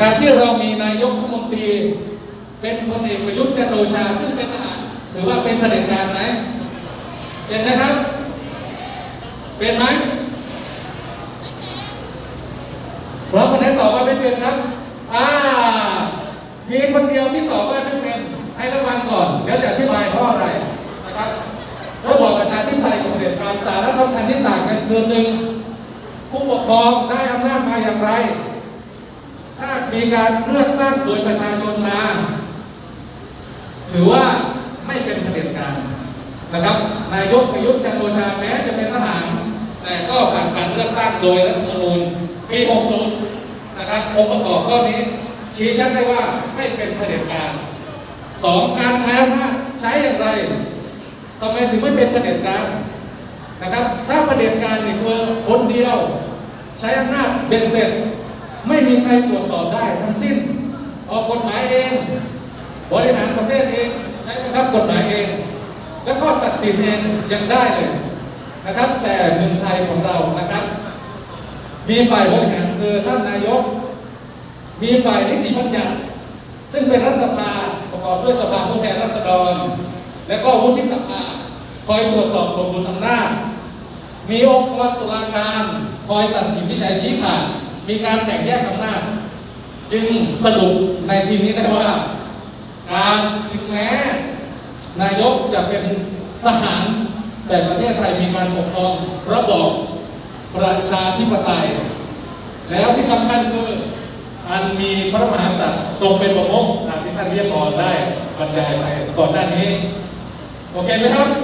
การที่เรามีนายกรัฐมนตรี เป็นพลเอกประยุทธ์จันโอชาซึ่งเป็นทหารถือว่าเป็นเผด็จการไหมเป็นนะครับ เป็นไหมพร้อมคนไหนตอบว่าไม่เป็นครับอ่ามีคนเดียวที่ตอบว่าไม่เป็นให้ระวังก่อนเดี๋ยวจะอธิบายเพราะอะไรนะครับระบอบประชาธิปไตยกับเผด็จการสาระสำคัญที่ต่างกันคือหนึ่งผู้ปกครองได้อำนาจมาอย่างไร ถ้ามีการเลือกตั้งโดยประชาชนมา ถือว่าไม่เป็นเผด็จการนะครับ นายกประยุทธ์จันโอชาแม้จะเป็นทหาร แต่ก็ผ่านการเลือกตั้งโดยรัฐธรรมนูญปี 60 นะครับองค์ประกอบข้อนี้ ชี้ชัดได้ว่าไม่เป็นเผด็จการสองการใช้อำนาจใช้อย่างไรทำไมถึงไม่เป็นเผด็จการนะครับ ถ้าเผด็จการนี่คือคนเดียว ใช้อำนาจเบ็ดเสร็จ ไม่มีใครตรวจสอบได้ทั้งสิ้น ออกกฎหมายเอง บริหารประเทศเอง ใช้บังคับกฎหมายเอง แล้วก็ตัดสินเองยังได้เลยนะครับ แต่เมืองไทยของเรานะครับ มีฝ่ายบริหารคือท่านนายก มีฝ่ายนิติบัญญัติ ซึ่งเป็นรัฐสภาประกอบด้วยสภาผู้แทนราษฎร และก็วุฒิสภาคอยตรวจสอบสมบูรณ์อำนาจมีองค์กรตุลาการคอยตัดสินวิจัยชี้ขาด มีการแบ่งแยกอำนาจจึงสรุปในทีนี้ได้ว่า การถึงแม้นายกจะเป็นทหาร แต่ประเทศไทยมีการปกครองระบอบประชาธิปไตย แล้วที่สำคัญคืออันมีพระมหากษัตริย์ทรงเป็นประมุขที่ท่านเรียกก่อนได้บรรยายไปก่อนหน้านี้ โอเคไหมครับ